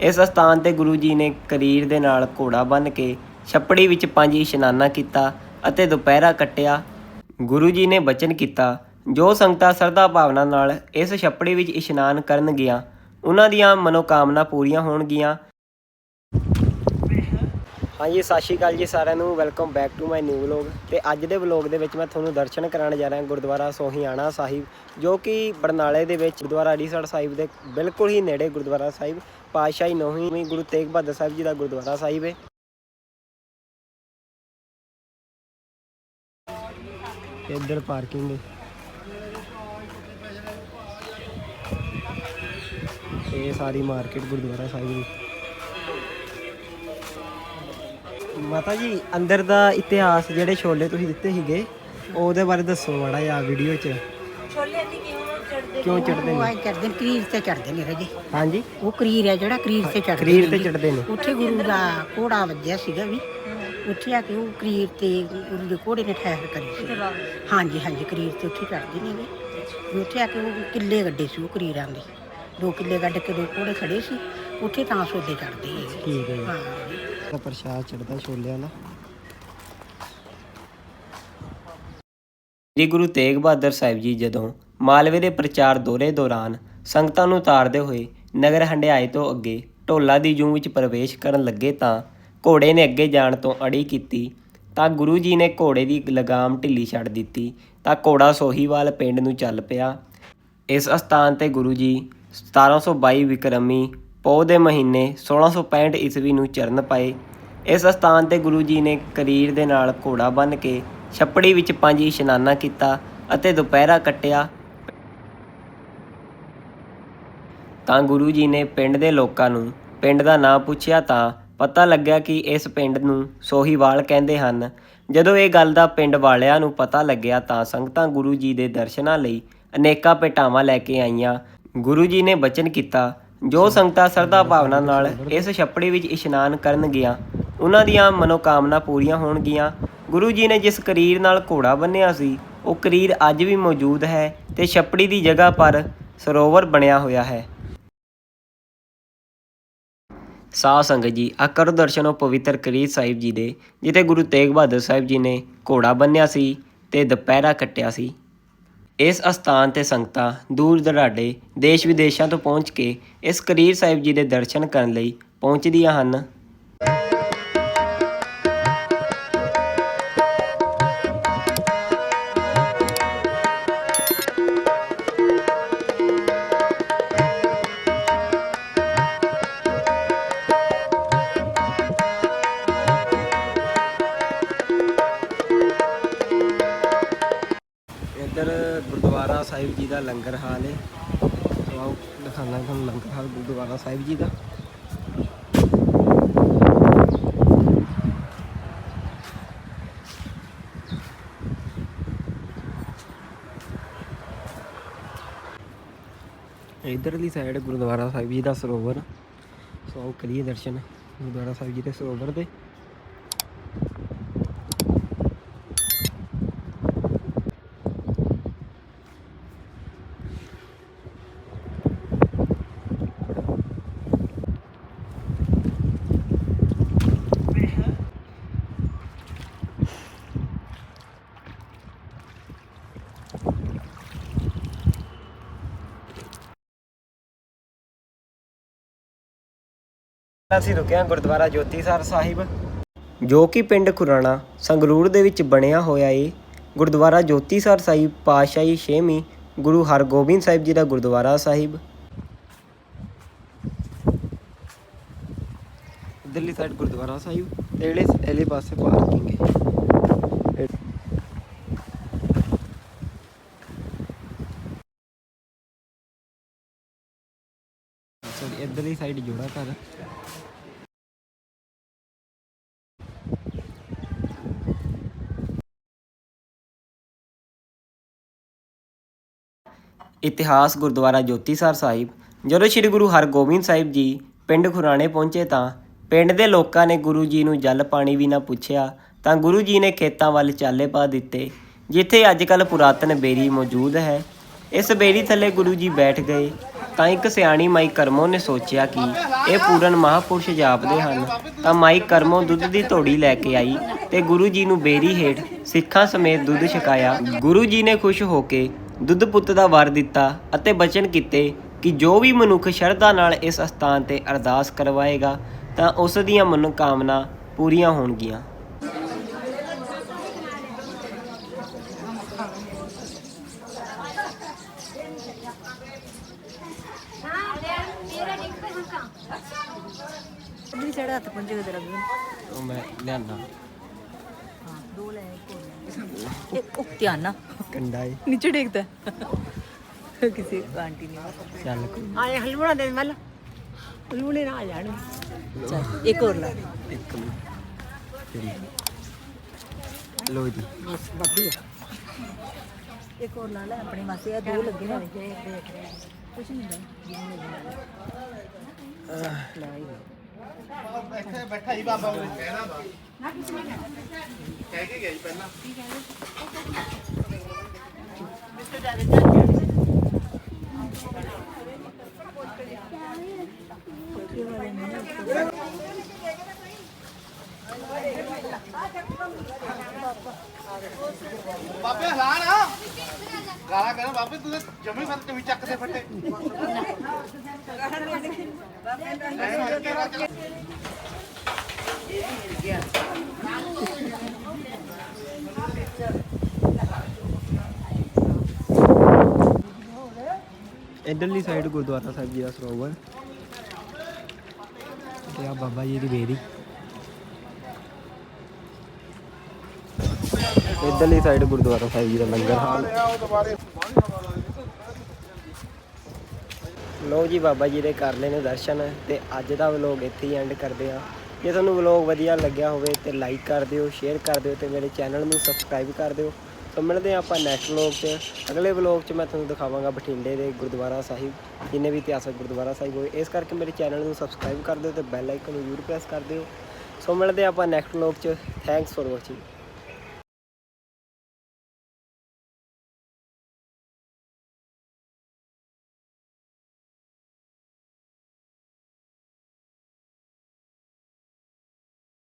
ਇਸ ਅਸਥਾਨ ਤੇ ਗੁਰੂ ਜੀ ਨੇ ਕਰੀਰ ਦੇ ਨਾਲ ਘੋੜਾ ਬੰਨ੍ਹ ਕੇ ਛੱਪੜੀ ਵਿੱਚ ਪੰਜ ਇਸ਼ਨਾਨਾ ਕੀਤਾ ਅਤੇ ਦੁਪਹਿਰਾ ਕੱਟਿਆ। ਗੁਰੂ ਜੀ ਨੇ ਬਚਨ ਕੀਤਾ, ਜੋ ਸੰਗਤਾਂ ਸਰਦਾ ਭਾਵਨਾ ਨਾਲ ਇਸ ਛੱਪੜੀ ਵਿੱਚ ਇਸ਼ਨਾਨ ਕਰਨਗੀਆਂ ਉਹਨਾਂ ਦੀਆਂ ਮਨੋਕਾਮਨਾ ਪੂਰੀਆਂ ਹੋਣਗੀਆਂ। ਹਾਂਜੀ, ਸਤਿ ਸ਼੍ਰੀ ਅਕਾਲ ਜੀ ਸਾਰਿਆਂ ਨੂੰ। Welcome back to my new vlog ਤੇ ਅੱਜ ਦੇ ਵਲੌਗ ਦੇ ਵਿੱਚ ਮੈਂ ਤੁਹਾਨੂੰ ਦਰਸ਼ਨ ਕਰਾਉਣ ਜਾ ਰਿਹਾ, ਗੁਰਦੁਆਰਾ ਸੋਹੀਆਣਾ ਸਾਹਿਬ, ਜੋ ਕਿ ਬਰਨਾਲੇ ਦੇ ਵਿੱਚ ਗੁਰਦੁਆਰਾ ਅੜੀਸਰ ਸਾਹਿਬ ਦੇ ਬਿਲਕੁਲ ਹੀ ਨੇੜੇ ਗੁਰਦੁਆਰਾ ਸਾਹਿਬ, ਪਾਤਸ਼ਾਹੀ ਨੌਵੀਂ ਗੁਰੂ ਤੇਗ ਬਹਾਦਰ ਸਾਹਿਬ ਜੀ ਦਾ ਗੁਰਦੁਆਰਾ ਸਾਹਿਬ ਹੈ ਇੱਧਰ ਪਾਰਕਿੰਗ ਹੈ ਇਹ ਸਾਰੀ ਮਾਰਕੀਟ ਗੁਰਦੁਆਰਾ ਸਾਹਿਬ ਦੀ ਮਾਤਾ ਜੀ ਅੰਦਰ ਦਾ ਇਤਿਹਾਸ ਜਿਹੜੇ ਛੋਲੇ ਤੁਸੀਂ ਦਿੱਤੇ ਸੀਗੇ ਉਹਦੇ ਬਾਰੇ ਦੱਸੋ ਮਾੜਾ ਜਿਹਾ ਵੀਡੀਓ 'ਚ। ਛੋਲੇ ਦੀ ਕਿਉਂ ਚੜਦੇ ਕਿਉਂ ਚੜਦੇ ਉਹ ਨੇ ਚੜਦੇ ਨੇ ਕਰੀਰ ਤੇ ਚੜਦੇ ਨੇ ਰਾਜੇ। ਹਾਂਜੀ। ਉਹ ਕਰੀਰ ਹੈ ਜਿਹੜਾ ਕਰੀਰ ਤੇ ਚੜਦੇ ਕਰੀਰ ਤੇ ਚੜਦੇ ਨੇ। ਉੱਥੇ ਗੁਰੂ ਦਾ ਘੋੜਾ ਵੱਜਿਆ ਸੀਗਾ ਵੀ। ਉੱਥੇ ਆ ਕੇ ਉਹ ਕਰੀਰ ਤੇ ਗੁਰੂ ਦੇ ਘੋੜੇ ਨੇ ਠਹਿਰ ਕਰੀ ਸੀ। ਹਾਂਜੀ ਹਾਂਜੀ ਕਰੀਰ ਤੇ ਉੱਥੇ ਚੜਦੇ ਨੇ। ਵੀ ਉੱਥੇ ਆ ਕੇ ਉਹ ਕਿੱਲੇ ਗੱਡੇ ਸੀ ਉਹ ਕਰੀਰਾਂ ਦੇ। ਦੋ ਕਿੱਲੇ ਗੱਡ ਕੇ ਦੋ ਘੋੜੇ ਖੜੇ ਸੀ। ਉੱਥੇ ਤਾਂ ਸੋਦੇ ਚੜਦੇ ਠੀਕ ਹੈ ਜੀ। ਹਾਂ। ਤਾਂ ਪ੍ਰਸ਼ਾਦ ਚੜਦਾ ਛੋਲਿਆਂ ਦਾ। ਸ੍ਰੀ ਗੁਰੂ ਤੇਗ ਬਹਾਦਰ ਸਾਹਿਬ ਜੀ ਜਦੋਂ ਮਾਲਵੇ ਦੇ ਪ੍ਰਚਾਰ ਦੌਰੇ ਦੌਰਾਨ ਸੰਗਤਾਂ ਨੂੰ ਉਤਾਰਦੇ ਹੋਏ ਨਗਰ ਹੰਡਿਆਏ ਤੋਂ ਅੱਗੇ ਢੋਲਾ ਦੀ ਜੂੰ ਵਿੱਚ ਪ੍ਰਵੇਸ਼ ਕਰਨ ਲੱਗੇ ਤਾਂ ਘੋੜੇ ਨੇ ਅੱਗੇ ਜਾਣ ਤੋਂ ਅੜੀ ਕੀਤੀ, ਤਾਂ ਗੁਰੂ ਜੀ ਨੇ ਘੋੜੇ ਦੀ ਲਗਾਮ ਢਿੱਲੀ ਛੱਡ ਦਿੱਤੀ, ਤਾਂ ਘੋੜਾ ਸੋਹੀਵਾਲ ਪਿੰਡ ਨੂੰ ਚੱਲ ਪਿਆ। ਇਸ ਅਸਥਾਨ ਤੇ ਗੁਰੂ ਜੀ 1722 ਵਿਕਰਮੀ ਪੋਹ ਦੇ ਮਹੀਨੇ 1665 ਈਸਵੀ ਨੂੰ ਚਰਨ ਪਾਏ। ਇਸ ਅਸਥਾਨ ਤੇ ਗੁਰੂ ਜੀ ਨੇ ਕਰੀਰ ਦੇ ਨਾਲ ਘੋੜਾ ਬੰਨ੍ਹ ਕੇ ਛੱਪੜੀ ਵਿੱਚ ਪੰਜ ਇਸ਼ਨਾਨਾ ਕੀਤਾ ਅਤੇ ਦੁਪਹਿਰਾ ਕੱਟਿਆ। ਤਾਂ ਗੁਰੂ ਜੀ ਨੇ ਪਿੰਡ ਦੇ ਲੋਕਾਂ ਨੂੰ ਪਿੰਡ ਦਾ ਨਾਂ ਪੁੱਛਿਆ ਤਾਂ ਪਤਾ ਲੱਗਿਆ ਕਿ ਇਸ ਪਿੰਡ ਨੂੰ ਸੋਹੀਵਾਲ ਕਹਿੰਦੇ ਹਨ। ਜਦੋਂ ਇਹ ਗੱਲ ਦਾ ਪਿੰਡ ਵਾਲਿਆਂ ਨੂੰ ਪਤਾ ਲੱਗਿਆ ਤਾਂ ਸੰਗਤਾਂ ਗੁਰੂ ਜੀ ਦੇ ਦਰਸ਼ਨਾਂ ਲਈ ਅਨੇਕਾਂ ਪੇਟਾਵਾਂ ਲੈ ਕੇ ਆਈਆਂ। ਗੁਰੂ ਜੀ ਨੇ ਬਚਨ ਕੀਤਾ ਜੋ ਸੰਗਤਾਂ ਸਰਦਾ ਭਾਵਨਾ ਨਾਲ ਇਸ ਛੱਪੜੀ ਵਿੱਚ ਇਸ਼ਨਾਨ ਕਰਨਗੀਆਂ ਉਹਨਾਂ ਦੀਆਂ ਮਨੋਕਾਮਨਾ ਪੂਰੀਆਂ ਹੋਣਗੀਆਂ ਗੁਰੂ ਜੀ ਨੇ ਜਿਸ ਕਰੀਰ ਨਾਲ ਘੋੜਾ ਬੰਨਿਆ ਸੀ, ਉਹ ਕਰੀਰ ਅੱਜ ਵੀ ਮੌਜੂਦ ਹੈ ਤੇ ਛੱਪੜੀ ਦੀ ਜਗ੍ਹਾ ਪਰ ਸਰੋਵਰ ਬਣਿਆ ਹੋਇਆ ਹੈ। ਸਾਧ ਸੰਗਤ ਜੀ ਆ ਕਰੋ ਦਰਸ਼ਨ ਉਹ ਪਵਿੱਤਰ ਕਰੀਰ ਸਾਹਿਬ ਜੀ ਦੇ, ਜਿੱਥੇ ਗੁਰੂ ਤੇਗ ਬਹਾਦਰ ਸਾਹਿਬ ਜੀ ਨੇ ਘੋੜਾ ਬੰਨਿਆ ਸੀ ਤੇ ਦੁਪਹਿਰਾ ਕੱਟਿਆ ਸੀ। ਇਸ ਅਸਥਾਨ ਤੇ ਸੰਗਤਾਂ ਦੂਰ ਦਰਾਡੇ ਦੇਸ਼ ਵਿਦੇਸ਼ਾਂ ਤੋਂ ਪਹੁੰਚ ਕੇ ਇਸ ਕਰੀਰ ਸਾਹਿਬ ਜੀ ਦੇ ਦਰਸ਼ਨ ਕਰਨ ਲਈ ਪਹੁੰਚਦੀਆਂ ਹਨ। ਸਾਹਿਬ ਜੀ ਦਾ ਲੰਗਰ ਹਾਲ ਹੈ। ਸੋ ਆਓ ਦਿਖਾਣਾ ਤੁਹਾਨੂੰ ਲੰਗਰ ਹਾਲ ਗੁਰਦੁਆਰਾ ਸਾਹਿਬ ਜੀ ਦਾ। ਇਧਰਲੀ ਸਾਈਡ ਗੁਰਦੁਆਰਾ ਸਾਹਿਬ ਜੀ ਦਾ ਸਰੋਵਰ। ਸੋ ਕਰੀਏ ਦਰਸ਼ਨ ਗੁਰਦੁਆਰਾ ਸਾਹਿਬ ਜੀ ਦੇ ਸਰੋਵਰ ਦੇ। ਅਸੀਂ ਰੁਕੇ ਹਾਂ ਗੁਰਦੁਆਰਾ ਜੋਤੀਸਰ ਸਾਹਿਬ। ਜੋ ਕਿ ਪਿੰਡ ਖੁਰਾਣਾ ਸੰਗਰੂਰ ਦੇ ਵਿੱਚ ਬਣਿਆ ਹੋਇਆ ਏ ਗੁਰਦੁਆਰਾ ਜੋਤੀਸਰ ਸਾਹਿਬ ਪਾਤਸ਼ਾਹੀ ਛੇਵੀਂ ਗੁਰੂ ਹਰਗੋਬਿੰਦ ਸਾਹਿਬ ਜੀ ਦਾ ਗੁਰਦੁਆਰਾ ਸਾਹਿਬ। ਦਿੱਲੀ ਸਾਈਡ ਗੁਰਦੁਆਰਾ ਸਾਹਿਬ ਤੇ ਜਿਹੜੇ ਇਹਲੇ ਪਾਸੇ ਪਾਰਕਿੰਗ ਹੈ ਸੌਰੀ, ਇੱਧਰਲੀ ਸਾਈਡ ਜੋੜਾ ਘਰ। ਇਤਿਹਾਸ ਗੁਰਦੁਆਰਾ ਜੋਤੀਸਰ ਸਾਹਿਬ। ਜਦੋਂ ਸ੍ਰੀ ਗੁਰੂ ਹਰਗੋਬਿੰਦ ਸਾਹਿਬ ਜੀ ਪਿੰਡ ਖੁਰਾਣੇ ਪਹੁੰਚੇ ਤਾਂ ਪਿੰਡ ਦੇ ਲੋਕਾਂ ਨੇ ਗੁਰੂ ਜੀ ਨੂੰ ਜਲ ਪਾਣੀ ਵੀ ਨਾ ਪੁੱਛਿਆ, ਤਾਂ ਗੁਰੂ ਜੀ ਨੇ ਖੇਤਾਂ ਵੱਲ ਚਾਲੇ ਪਾ ਦਿੱਤੇ, ਜਿੱਥੇ ਅੱਜ ਕੱਲ ਪੁਰਾਤਨ ਬੇਰੀ ਮੌਜੂਦ ਹੈ। ਇਸ ਬੇਰੀ ਥੱਲੇ ਗੁਰੂ ਜੀ ਬੈਠ ਗਏ। ਤਾਂ ਇੱਕ ਸਿਆਣੀ ਮਾਈ ਕਰਮੋ ਨੇ ਸੋਚਿਆ ਕਿ ਇਹ ਪੂਰਨ ਮਹਾਪੁਰਸ਼ ਜਾਪਦੇ ਹਨ। ਤਾਂ ਮਾਈ ਕਰਮੋ ਦੁੱਧ ਦੀ ਧੋੜੀ ਲੈ ਕੇ ਆਈ ਤੇ ਗੁਰੂ ਜੀ ਨੂੰ ਬੇਰੀ ਹੇਠ ਸਿੱਖਾਂ ਸਮੇਤ ਦੁੱਧ ਛਕਾਇਆ। ਗੁਰੂ ਜੀ ਨੇ ਖੁਸ਼ ਹੋ ਕੇ ਦੁੱਧ ਪੁੱਤ ਦਾ ਵਰ ਦਿੱਤਾ ਅਤੇ ਬਚਨ ਕੀਤੇ ਕਿ ਜੋ ਵੀ ਮਨੁੱਖ ਸ਼ਰਧਾ ਨਾਲ ਇਸ ਅਸਥਾਨ ਤੇ ਅਰਦਾਸ ਕਰਵਾਏਗਾ, ਤਾਂ ਉਸ ਦੀਆਂ ਮਨੋਕਾਮਨਾ ਪੂਰੀਆਂ ਹੋਣਗੀਆਂ। ਉਧਰ ਚੜਾ ਹੱਥ ਪੁੰਜੇ ਦੇ। ਰੱਬ ਉਹ ਮੈਂ ਲਿਆਂਦਾ ਹਾਂ ਦੋ ਲੈ ਇੱਕ ਇੱਕ ਉਹ ਧਿਆਨ ਨਾ ਕੰਡਾ ਏ। ਨੀਚੇ ਡੇਗਦਾ ਕਿਸੇ ਆਂਟੀ ਨੇ ਚੱਲ ਆਏ ਹਲੂਣਾ ਦੇ ਮੱਲ। ਹਲੂਣੇ ਨਾ ਆ ਜਾਣ। ਚੱਲ ਇੱਕ ਹੋਰ ਲਾ। ਇੱਕ ਲੋ। ਜੀ। ਬਸ ਵਧੀਆ। ਇੱਕ ਹੋਰ ਲਾ ਲੈ ਆਪਣੀ ਮਾਸੀ ਆ ਦੋ ਲੱਗੇ ਨਾ ਕੁਛ ਨਹੀਂ ਬਾਬੇ ਹਲਾ ਨਾ ਗਾਲਾ ਕਰ ਬਾਬੇ ਤੂੰ ਜਮੀ ਫਰ ਤੇ ਚੱਕਦੇ ਫੱਟੇ ਇਧਰਲੀ ਸਾਈਡ ਗੁਰਦੁਆਰਾ ਸਾਹਿਬ ਜੀ ਦਾ ਸਰੋਵਰ। ਤੇ ਆ ਬਾਬਾ ਜੀ ਦੀ ਬੇਰੀ। ਇਧਰਲੀ ਸਾਈਡ ਗੁਰਦੁਆਰਾ ਸਾਹਿਬ ਜੀ ਦਾ ਲੰਗਰ। ਹਾਲ ਲੋ ਜੀ ਬਾਬਾ ਜੀ ਦੇ ਕਰ ਲਏ ਨੇ ਦਰਸ਼ਨ ਤੇ ਅੱਜ ਦਾ ਵਲੋਗ ਇੱਥੇ ਹੀ ਐਂਡ ਕਰਦੇ ਆ ਜੇ ਤੁਹਾਨੂੰ ਵਲੋਗ ਵਧੀਆ ਲੱਗਿਆ ਹੋਵੇ ਤੇ ਲਾਈਕ ਕਰ ਦਿਓ ਸ਼ੇਅਰ ਕਰ ਦਿਓ ਤੇ ਮੇਰੇ ਚੈਨਲ ਨੂੰ ਸਬਸਕ੍ਰਾਈਬ ਕਰ ਦਿਓ। ਤਾਂ ਮਿਲਦੇ ਹਾਂ ਆਪਾਂ ਨੈਕਸਟ ਵਲੋਗ 'ਚ। ਅਗਲੇ ਵਲੋਗ 'ਚ ਮੈਂ ਤੁਹਾਨੂੰ ਦਿਖਾਵਾਂਗਾ ਬਠਿੰਡੇ ਦੇ ਗੁਰਦੁਆਰਾ ਸਾਹਿਬ, ਜਿੰਨੇ ਵੀ ਇਤਿਹਾਸਕ ਗੁਰਦੁਆਰਾ ਸਾਹਿਬ ਹੋਏ। ਇਸ ਕਰਕੇ ਮੇਰੇ ਚੈਨਲ ਨੂੰ ਸਬਸਕ੍ਰਾਈਬ ਕਰ ਦਿਓ ਤੇ ਬੈਲ ਆਈਕਨ ਨੂੰ ਜ਼ਰੂਰ ਪ੍ਰੈਸ ਕਰ ਦਿਓ। ਸੋ ਮਿਲਦੇ ਹਾਂ ਆਪਾਂ ਨੈਕਸਟ ਵਲੋਗ 'ਚ। Thanks for watching